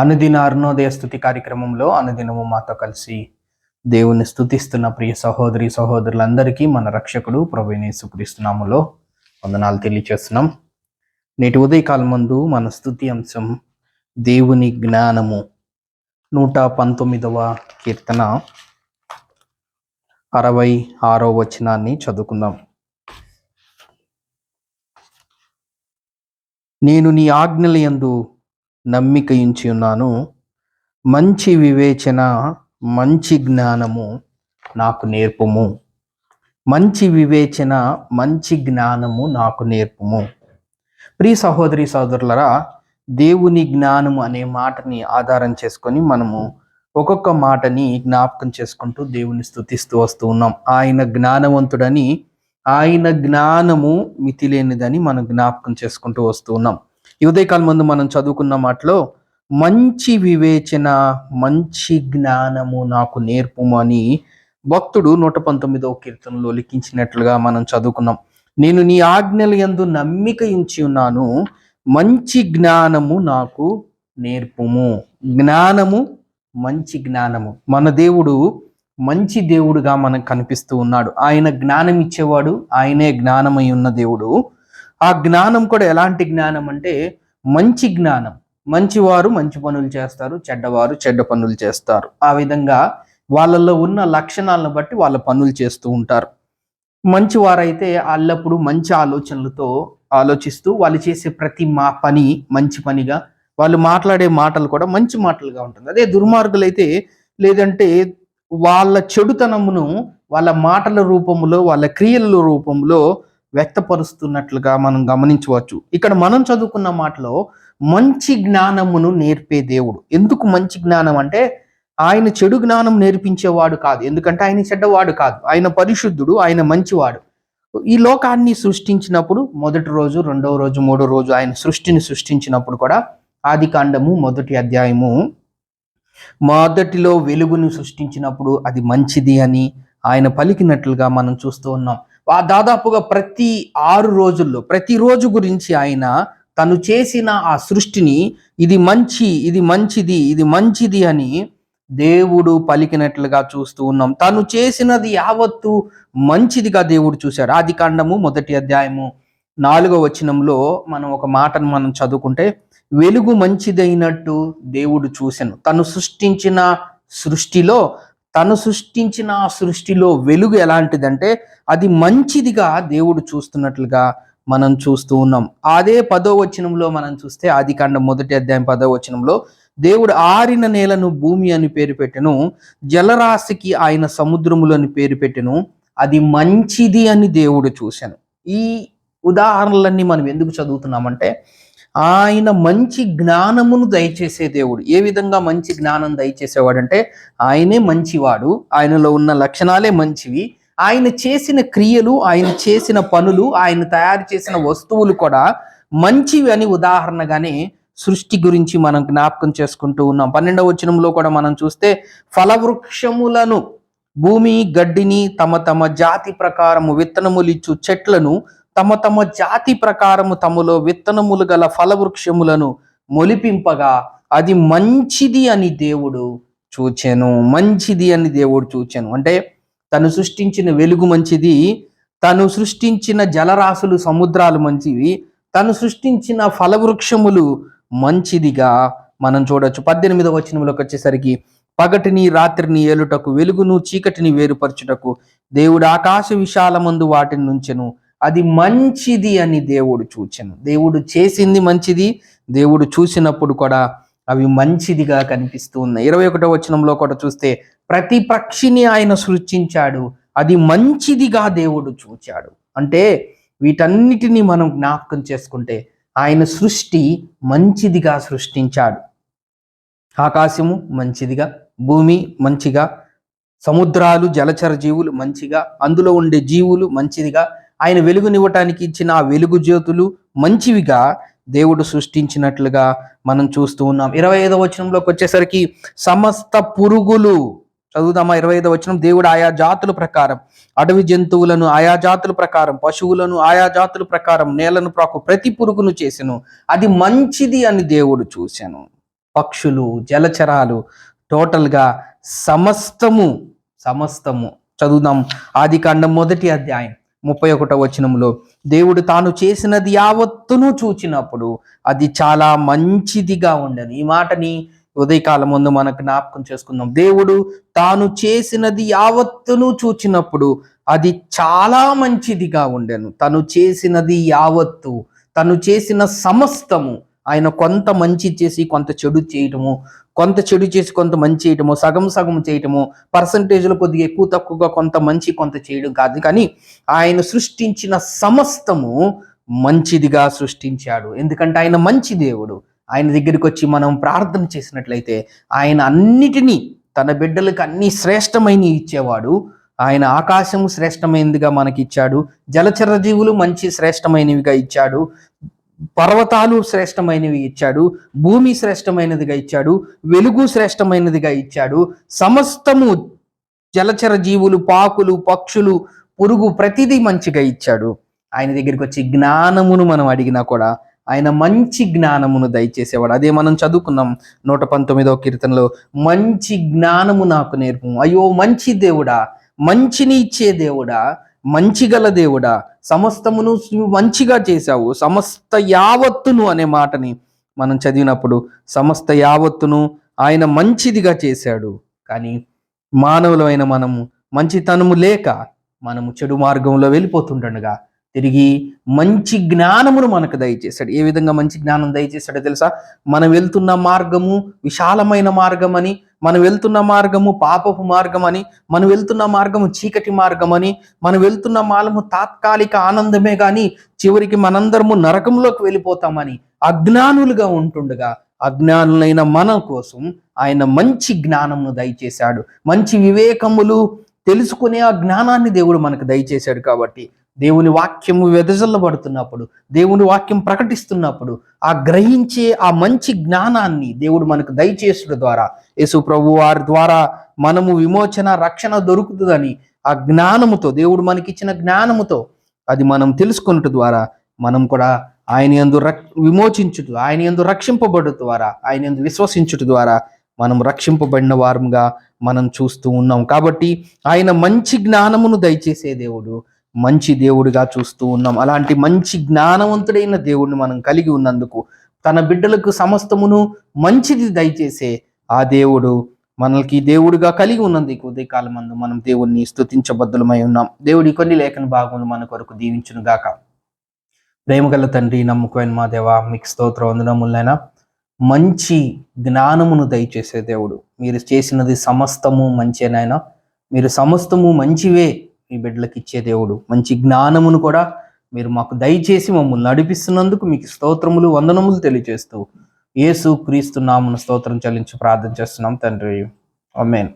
అనుదిన అరుణోదయ స్థుతి కార్యక్రమంలో అనుదినము మాతో కలిసి దేవుని స్థుతిస్తున్న ప్రియ సహోదరి సహోదరులందరికీ మన రక్షకుడు ప్రవీణి సుక్రీస్తునాములో వందనాలు తెలియచేస్తున్నాం. నేటి ఉదయకాలం ముందు మన స్థుతి అంశం దేవుని జ్ఞానము. నూట పంతొమ్మిదవ కీర్తన అరవై ఆరో వచనాన్ని చదువుకుందాం. నేను నీ ఆజ్ఞలయందు నమ్మికయించి ఉన్నాను మంచి వివేచన మంచి జ్ఞానము నాకు నేర్పుము. మంచి వివేచన మంచి జ్ఞానము నాకు నేర్పుము. ప్రియ సహోదరి సహోదరులరా దేవుని జ్ఞానము అనే మాటని ఆధారం చేసుకొని మనము ఒక్కొక్క మాటని జ్ఞాపకం చేసుకుంటూ దేవుని స్థుతిస్తూ వస్తూ ఉన్నాం. ఆయన జ్ఞానవంతుడని ఆయన జ్ఞానము మితిలేనిదని మనం జ్ఞాపకం చేసుకుంటూ వస్తూ ఉన్నాం. ఉదయకాలం ముందు మనం చదువుకున్న మాటలో మంచి వివేచన మంచి జ్ఞానము నాకు నేర్పుము అని భక్తుడు నూట పంతొమ్మిదవ కీర్తనలో లిఖించినట్లుగా మనం చదువుకున్నాం. నేను నీ ఆజ్ఞలు యందు నమ్మిక ఉంచి ఉన్నాను. మంచి జ్ఞానము నాకు నేర్పుము. జ్ఞానము మంచి జ్ఞానము. మన దేవుడు మంచి దేవుడుగా మనకు కనిపిస్తూ ఉన్నాడు. ఆయన జ్ఞానం ఇచ్చేవాడు ఆయనే జ్ఞానమై ఉన్న దేవుడు. ఆ జ్ఞానం కూడా ఎలాంటి జ్ఞానం అంటే మంచి జ్ఞానం. మంచివారు మంచి పనులు చేస్తారు చెడ్డవారు చెడ్డ పనులు చేస్తారు. ఆ విధంగా వాళ్ళల్లో ఉన్న లక్షణాలను బట్టి వాళ్ళ పనులు చేస్తూ ఉంటారు. మంచివారైతే అల్లప్పుడు మంచి ఆలోచనలతో ఆలోచిస్తూ వాళ్ళు చేసే ప్రతి మా పని మంచి పనిగా వాళ్ళు మాట్లాడే మాటలు కూడా మంచి మాటలుగా ఉంటుంది. అదే దుర్మార్గులైతే లేదంటే వాళ్ళ చెడుతనమును వాళ్ళ మాటల రూపంలో వాళ్ళ క్రియల రూపంలో వ్యక్తపరుస్తున్నట్లుగా మనం గమనించవచ్చు. ఇక్కడ మనం చదువుకున్న మాటలో మంచి జ్ఞానమును నేర్పే దేవుడు. ఎందుకు మంచి జ్ఞానం అంటే ఆయన చెడు జ్ఞానం నేర్పించేవాడు కాదు. ఎందుకంటే ఆయన చెడ్డవాడు కాదు. ఆయన పరిశుద్ధుడు ఆయన మంచివాడు. ఈ లోకాన్ని సృష్టించినప్పుడు మొదటి రోజు రెండవ రోజు మూడో రోజు ఆయన సృష్టిని సృష్టించినప్పుడు కూడా ఆది కాండము మొదటి అధ్యాయము మొదటిలో వెలుగును సృష్టించినప్పుడు అది మంచిది అని ఆయన పలికినట్లుగా మనం చూస్తూ ఉన్నాం. దాదాపుగా ప్రతి ఆరు రోజుల్లో ప్రతి రోజు గురించి ఆయన తను చేసిన ఆ సృష్టిని ఇది మంచి ఇది మంచిది ఇది మంచిది అని దేవుడు పలికినట్లుగా చూస్తూ ఉన్నాం. తను చేసినది యావత్తు మంచిదిగా దేవుడు చూశాడు ఆది కాండము మొదటి అధ్యాయము నాలుగో వచనంలో మనం ఒక మాటను మనం చదువుకుంటే వెలుగు మంచిదైనట్టు దేవుడు చూశాను. తను సృష్టించిన సృష్టిలో తను సృష్టించిన ఆ సృష్టిలో వెలుగు ఎలాంటిదంటే అది మంచిదిగా దేవుడు చూస్తున్నట్లుగా మనం చూస్తూ ఉన్నాం. అదే పదో వచనంలో మనం చూస్తే ఆది కాండం మొదటి అధ్యాయం పదో వచనంలో దేవుడు ఆరిన నేలను భూమి అని పేరు పెట్టెను జలరాశికి ఆయన సముద్రములు అని పేరు పెట్టెను అది మంచిది అని దేవుడు చూశాను. ఈ ఉదాహరణలన్నీ మనం ఎందుకు చదువుతున్నామంటే ఆయన మంచి జ్ఞానమును దయచేసే దేవుడు. ఏ విధంగా మంచి జ్ఞానం దయచేసేవాడంటే ఆయనే మంచివాడు ఆయనలో ఉన్న లక్షణాలే మంచివి. ఆయన చేసిన క్రియలు ఆయన చేసిన పనులు ఆయన తయారు చేసిన వస్తువులు కూడా మంచివి అని ఉదాహరణగానే సృష్టి గురించి మనం జ్ఞాపకం చేసుకుంటూ ఉన్నాం. పన్నెండవ వచనంలో కూడా మనం చూస్తే ఫలవృక్షములను భూమి గడ్డిని తమ తమ జాతి ప్రకారము విత్తనములు ఇచ్చు చెట్లను తమ తమ జాతి ప్రకారము తమలో విత్తనములు గల ఫలవృక్షములను మొలిపింపగా అది మంచిది అని దేవుడు చూచెను మంచిది అని దేవుడు చూచెను. అంటే తను సృష్టించిన వెలుగు మంచిది తను సృష్టించిన జలరాశులు సముద్రాలు మంచివి తను సృష్టించిన ఫలవృక్షములు మంచిదిగా మనం చూడొచ్చు. పద్దెనిమిదవ వచనంలోకి వచ్చేసరికి పగటిని రాత్రిని ఏలుటకు వెలుగును చీకటిని వేరుపరచుటకు దేవుడు ఆకాశ విశాలమందు వాటిని నుంచెను. అది మంచిది అని దేవుడు చూచను. దేవుడు చేసింది మంచిది దేవుడు చూసినప్పుడు కూడా అవి మంచిదిగా కనిపిస్తూ ఉన్నాయి. ఇరవై ఒకటో వచనంలో కూడా చూస్తే ప్రతి పక్షిని ఆయన సృష్టించాడు అది మంచిదిగా దేవుడు చూచాడు. అంటే వీటన్నిటిని మనం జ్ఞాపకం చేసుకుంటే ఆయన సృష్టి మంచిదిగా సృష్టించాడు. ఆకాశము మంచిదిగా భూమి మంచిగా సముద్రాలు జలచర జీవులు మంచిగా అందులో ఉండే జీవులు మంచిదిగా ఆయన వెలుగునివ్వటానికి ఇచ్చిన ఆ వెలుగు జ్యోతులు మంచివిగా దేవుడు సృష్టించినట్లుగా మనం చూస్తూ ఉన్నాం. ఇరవై ఐదవ వచనంలోకి వచ్చేసరికి సమస్త పురుగులు చదువుదామా? ఇరవై ఐదవ వచనం దేవుడు ఆయా జాతుల ప్రకారం అడవి జంతువులను ఆయా జాతుల ప్రకారం పశువులను ఆయా జాతుల ప్రకారం నేలను ప్రాకు ప్రతి పురుగును చేసెను. అది మంచిది అని దేవుడు చూశాను పక్షులు జలచరాలు టోటల్గా సమస్తము సమస్తము. చదువుదాం ఆది కాండం మొదటి అధ్యాయం. ముప్పై ఒకటో వచనంలో దేవుడు తాను చేసినది యావత్తును చూచినప్పుడు అది చాలా మంచిదిగా ఉండదు ఈ మాటని ఉదయకాలం ముందు మనకు జ్ఞాపకం చేసుకుందాం. దేవుడు తాను చేసినది యావత్తును చూచినప్పుడు అది చాలా మంచిదిగా ఉండెను. తను చేసినది యావత్తు తను చేసిన సమస్తము ఆయన కొంత మంచి చేసి కొంత చెడు చేయటము కొంత చెడు చేసి కొంత మంచి చేయటము సగం సగం చేయటము పర్సంటేజ్లో కొద్దిగా ఎక్కువ తక్కువగా కొంత మంచి కొంత చేయడం కాదు. కానీ ఆయన సృష్టించిన సమస్తము మంచిదిగా సృష్టించాడు. ఎందుకంటే ఆయన మంచి దేవుడు. ఆయన దగ్గరికి వచ్చి మనం ప్రార్థన చేసినట్లయితే ఆయన అన్నిటినీ తన బిడ్డలకు అన్ని శ్రేష్టమైన ఇచ్చేవాడు. ఆయన ఆకాశము శ్రేష్టమైనదిగా మనకి ఇచ్చాడు. జలచర జీవులు మంచి శ్రేష్టమైనవిగా ఇచ్చాడు. పర్వతాలు శ్రేష్టమైనవి ఇచ్చాడు భూమి శ్రేష్టమైనదిగా ఇచ్చాడు వెలుగు శ్రేష్టమైనదిగా ఇచ్చాడు. సమస్తము జలచర జీవులు పాకులు పక్షులు పురుగు ప్రతిదీ మంచిగా ఇచ్చాడు. ఆయన దగ్గరికి వచ్చి జ్ఞానమును మనం అడిగినా కూడా ఆయన మంచి జ్ఞానమును దయచేసేవాడు. అదే మనం చదువుకున్నాం నూట పంతొమ్మిదవ కీర్తనలో మంచి జ్ఞానము నాకు నేర్పు అయ్యో మంచి దేవుడా మంచిని ఇచ్చే దేవుడా మంచిగల దేవుడా సమస్తమును మంచిగా చేశావు సమస్త యావత్తును అనే మాటని మనం చదివినప్పుడు సమస్త యావత్తును ఆయన మంచిదిగా చేశాడు. కానీ మానవులమైన మనము మంచితనము లేక మనము చెడు మార్గంలో వెళ్ళిపోతుండగా తిరిగి మంచి జ్ఞానమును మనకు దయచేశాడు. ఏ విధంగా మంచి జ్ఞానం దయచేశాడో తెలుసా? మనం వెళ్తున్న మార్గము విశాలమైన మార్గం అని మనం వెళ్తున్న మార్గము పాపపు మార్గం అని మనం వెళ్తున్న మార్గము చీకటి మార్గం అని మనం వెళ్తున్న మార్గము తాత్కాలిక ఆనందమే కానీ చివరికి మనందరము నరకంలోకి వెళ్ళిపోతామని అజ్ఞానులుగా ఉంటుండగా అజ్ఞానులైన మన కోసం ఆయన మంచి జ్ఞానమును దయచేశాడు. మంచి వివేకములు తెలుసుకునే ఆ జ్ఞానాన్ని దేవుడు మనకు దయచేశాడు కాబట్టి దేవుని వాక్యము వెదజల్లబడుతున్నప్పుడు దేవుని వాక్యం ప్రకటిస్తున్నప్పుడు ఆ గ్రహించే ఆ మంచి జ్ఞానాన్ని దేవుడు మనకు దయచేసుడు ద్వారా యేసు ప్రభు వారి ద్వారా మనము విమోచన రక్షణ దొరుకుతుందని ఆ జ్ఞానముతో దేవుడు మనకిచ్చిన జ్ఞానముతో అది మనం తెలుసుకున్నట ద్వారా మనం కూడా ఆయన ఎందు రక్ విమోచించుట ఆయన ఎందు రక్షింపబడు ద్వారా ఆయన ఎందు విశ్వసించుట ద్వారా మనం రక్షింపబడిన వారంగా మనం చూస్తూ ఉన్నాం. కాబట్టి ఆయన మంచి జ్ఞానమును దయచేసే దేవుడు మంచి దేవుడిగా చూస్తూ ఉన్నాం. అలాంటి మంచి జ్ఞానవంతుడైన దేవుడిని మనం కలిగి ఉన్నందుకు తన బిడ్డలకు సమస్తమును మంచిది దయచేసే ఆ దేవుడు మనకి దేవుడిగా కలిగి ఉన్నందుకు ఉదయకాలం మందు మనం దేవుణ్ణి స్థుతించబద్ధులమై ఉన్నాం. దేవుడి కొన్ని లేఖన భాగములు మన కొరకు దీవించును గాక. ప్రేమగల తండ్రి నమ్మకమైన మా దేవ మీకు స్తోత్ర వందనములైనా. మంచి జ్ఞానమును దయచేసే దేవుడు. మీరు చేసినది సమస్తము మంచేనైనా మీరు సమస్తము మంచివే మీ బిడ్డలకు ఇచ్చే దేవుడు. మంచి జ్ఞానమును కూడా మీరు మాకు దయచేసి మమ్మల్ని నడిపిస్తున్నందుకు మీకు స్తోత్రములు వందనములు తెలియజేస్తూ యేసు క్రీస్తు నామను స్తోత్రం చెల్లించి ప్రార్థన చేస్తున్నాం తండ్రి. అమ్మేన్